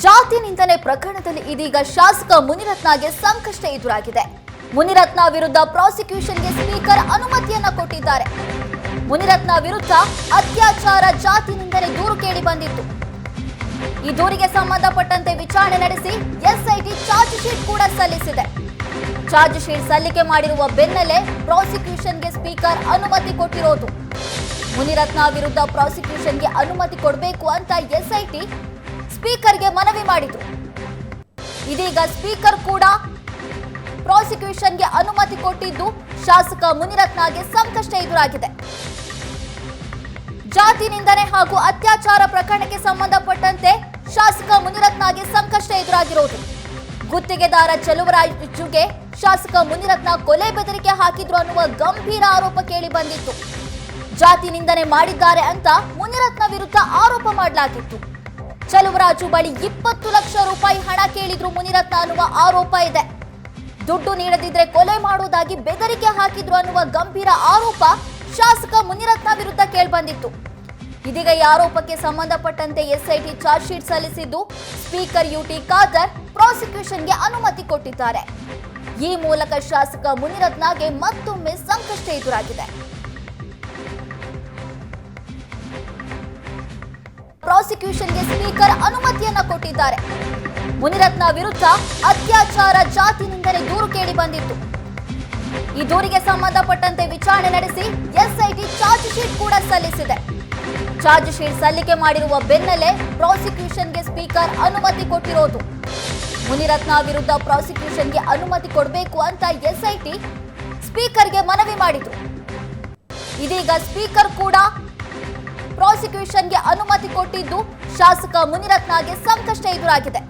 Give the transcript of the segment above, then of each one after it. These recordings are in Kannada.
ಜಾತಿ ನಿಂದನೆ ಪ್ರಕರಣದಲ್ಲಿ ಇದೀಗ ಶಾಸಕ ಮುನಿರತ್ನಗೆ ಸಂಕಷ್ಟ ಎದುರಾಗಿದೆ. ಮುನಿರತ್ನ ವಿರುದ್ಧ ಪ್ರಾಸಿಕ್ಯೂಷನ್ಗೆ ಸ್ಪೀಕರ್ ಅನುಮತಿಯನ್ನ ಕೊಟ್ಟಿದ್ದಾರೆ. ಮುನಿರತ್ನ ವಿರುದ್ಧ ಅತ್ಯಾಚಾರ, ಜಾತಿ ನಿಂದನೆ ದೂರು ಕೇಳಿ ಬಂದಿತ್ತು. ಈ ದೂರಿಗೆ ಸಂಬಂಧಪಟ್ಟಂತೆ ವಿಚಾರಣೆ ನಡೆಸಿ ಎಸ್ಐಟಿ ಚಾರ್ಜ್ ಶೀಟ್ ಕೂಡ ಸಲ್ಲಿಸಿದೆ. ಚಾರ್ಜ್ ಶೀಟ್ ಸಲ್ಲಿಕೆ ಮಾಡಿರುವ ಬೆನ್ನಲ್ಲೇ ಪ್ರಾಸಿಕ್ಯೂಷನ್ಗೆ ಸ್ಪೀಕರ್ ಅನುಮತಿ ಕೊಟ್ಟಿರೋದು. ಮುನಿರತ್ನ ವಿರುದ್ಧ ಪ್ರಾಸಿಕ್ಯೂಷನ್ಗೆ ಅನುಮತಿ ಕೊಡಬೇಕು ಅಂತ ಎಸ್ಐಟಿ ಸ್ಪೀಕರ್ಗೆ ಮನವಿ ಮಾಡಿತು ಇದೀಗ ಸ್ಪೀಕರ್ ಕೂಡ ಪ್ರಾಸಿಕ್ಯೂಷನ್ಗೆ ಅನುಮತಿ ಕೊಟ್ಟಿದ್ದು ಶಾಸಕ ಮುನಿರತ್ನಗೆ ಸಂಕಷ್ಟ ಎದುರಾಗಿದೆ. ಜಾತಿ ನಿಂದನೆ ಹಾಗೂ ಅತ್ಯಾಚಾರ ಪ್ರಕರಣಕ್ಕೆ ಸಂಬಂಧಪಟ್ಟಂತೆ ಶಾಸಕ ಮುನಿರತ್ನಗೆ ಸಂಕಷ್ಟ ಎದುರಾಗಿರೋದು. ಗುತ್ತಿಗೆದಾರ ಚಲುವರಾಜುಗೆ ಶಾಸಕ ಮುನಿರತ್ನ ಕೊಲೆ ಬೆದರಿಕೆ ಹಾಕಿದ್ರು ಅನ್ನುವ ಗಂಭೀರ ಆರೋಪ ಕೇಳಿ ಬಂದಿತ್ತು. ಜಾತಿ ನಿಂದನೆ ಮಾಡಿದ್ದಾರೆ ಅಂತ ಮುನಿರತ್ನ ವಿರುದ್ಧ ಆರೋಪ ಮಾಡಲಾಗಿತ್ತು. ಚಲುವರಾಜು ಬಳಿ ಇಪ್ಪತ್ತು ಲಕ್ಷ ರೂಪಾಯಿ ಹಣ ಕೇಳಿದ್ರು ಮುನಿರತ್ನ ಅನ್ನುವ ಆರೋಪ ಇದೆ. ದುಡ್ಡು ನೀಡದಿದ್ರೆ ಕೊಲೆ ಮಾಡುವುದಾಗಿ ಬೆದರಿಕೆ ಹಾಕಿದ್ರು ಅನ್ನುವ ಗಂಭೀರ ಆರೋಪ ಶಾಸಕ ಮುನಿರತ್ನ ವಿರುದ್ಧ ಕೇಳ್ಬಂದಿತ್ತು. ಇದೀಗ ಈ ಆರೋಪಕ್ಕೆ ಸಂಬಂಧಪಟ್ಟಂತೆ ಎಸ್ಐಟಿ ಚಾರ್ಜ್ ಶೀಟ್ ಸಲ್ಲಿಸಿದ್ದು ಸ್ಪೀಕರ್ ಯುಟಿ ಖಾದರ್ ಪ್ರಾಸಿಕ್ಯೂಷನ್ಗೆ ಅನುಮತಿ ಕೊಟ್ಟಿದ್ದಾರೆ. ಈ ಮೂಲಕ ಶಾಸಕ ಮುನಿರತ್ನಗೆ ಮತ್ತೊಮ್ಮೆ ಸಂಕಷ್ಟ ಎದುರಾಗಿದೆ. ಪ್ರಾಸಿಕ್ಯೂಷನ್ಗೆ ಸ್ಪೀಕರ್ ಅನುಮತಿಯನ್ನ ಕೊಟ್ಟಿದ್ದಾರೆ. ಮುನಿರತ್ನ ವಿರುದ್ಧ ಅತ್ಯಾಚಾರ ಜಾತಿ ನಿಂದನೆ ದೂರು ಕೇಳಿ ಬಂದಿತ್ತು. ಈ ದೂರಿಗೆ ಸಂಬಂಧಪಟ್ಟಂತೆ ವಿಚಾರಣೆ ನಡೆಸಿ ಎಸ್ಐಟಿ ಚಾರ್ಜ್ ಶೀಟ್ ಕೂಡ ಸಲ್ಲಿಸಿದೆ. ಚಾರ್ಜ್ ಶೀಟ್ ಸಲ್ಲಿಕೆ ಮಾಡಿರುವ ಬೆನ್ನಲ್ಲೇ ಪ್ರಾಸಿಕ್ಯೂಷನ್ಗೆ ಸ್ಪೀಕರ್ ಅನುಮತಿ ಕೊಟ್ಟಿರೋದು. ಮುನಿರತ್ನ ವಿರುದ್ಧ ಪ್ರಾಸಿಕ್ಯೂಷನ್ಗೆ ಅನುಮತಿ ಕೊಡಬೇಕು ಅಂತ ಎಸ್ಐಟಿ ಸ್ಪೀಕರ್ಗೆ ಮನವಿ ಮಾಡಿತು. ಇದೀಗ ಸ್ಪೀಕರ್ ಕೂಡ ಪ್ರಾಸಿಕ್ಯೂಷನ್ಗೆ ಅನುಮತಿ ಕೊಟ್ಟಿದ್ದು ಶಾಸಕ ಮುನಿರತ್ನಗೆ ಸಂಕಷ್ಟ ಎದುರಾಗಿದೆ.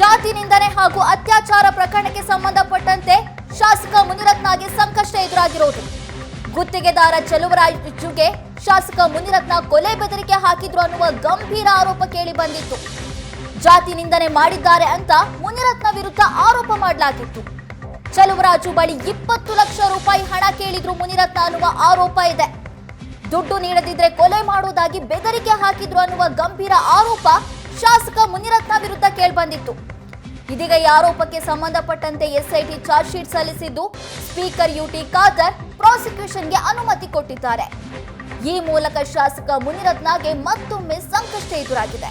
ಜಾತಿ ನಿಂದನೆ ಹಾಗೂ ಅತ್ಯಾಚಾರ ಪ್ರಕರಣಕ್ಕೆ ಸಂಬಂಧಪಟ್ಟಂತೆ ಶಾಸಕ ಮುನಿರತ್ನಗೆ ಸಂಕಷ್ಟ ಎದುರಾಗಿರೋದು. ಗುತ್ತಿಗೆದಾರ ಚಲುವರಾಜುಗೆ ಶಾಸಕ ಮುನಿರತ್ನ ಕೊಲೆ ಬೆದರಿಕೆ ಹಾಕಿದ್ರು ಅನ್ನುವ ಗಂಭೀರ ಆರೋಪ ಕೇಳಿ ಬಂದಿತ್ತು. ಜಾತಿ ನಿಂದನೆ ಮಾಡಿದ್ದಾರೆ ಅಂತ ಮುನಿರತ್ನ ವಿರುದ್ಧ ಆರೋಪ ಮಾಡಲಾಗಿತ್ತು. ಚಲುವರಾಜು ಬಳಿ ಇಪ್ಪತ್ತು ಲಕ್ಷ ರೂಪಾಯಿ ಹಣ ಕೇಳಿದ್ರು ಮುನಿರತ್ನ ಅನ್ನುವ ಆರೋಪ ಇದೆ. ದುಡ್ಡು ನೀಡದಿದ್ರೆ ಕೊಲೆ ಮಾಡುವುದಾಗಿ ಬೆದರಿಕೆ ಹಾಕಿದ್ರು ಅನ್ನುವ ಗಂಭೀರ ಆರೋಪ ಶಾಸಕ ಮುನಿರತ್ನ ವಿರುದ್ಧ ಕೇಳಿಬಂದಿತ್ತು. ಇದೀಗ ಈ ಆರೋಪಕ್ಕೆ ಸಂಬಂಧಪಟ್ಟಂತೆ ಎಸ್ಐಟಿ ಚಾರ್ಜ್ ಶೀಟ್ ಸಲ್ಲಿಸಿದ್ದು ಸ್ಪೀಕರ್ ಯುಟಿ ಖಾದರ್ ಪ್ರಾಸಿಕ್ಯೂಷನ್ಗೆ ಅನುಮತಿ ಕೊಟ್ಟಿದ್ದಾರೆ. ಈ ಮೂಲಕ ಶಾಸಕ ಮುನಿರತ್ನಗೆ ಮತ್ತೊಮ್ಮೆ ಸಂಕಷ್ಟ ಎದುರಾಗಿದೆ.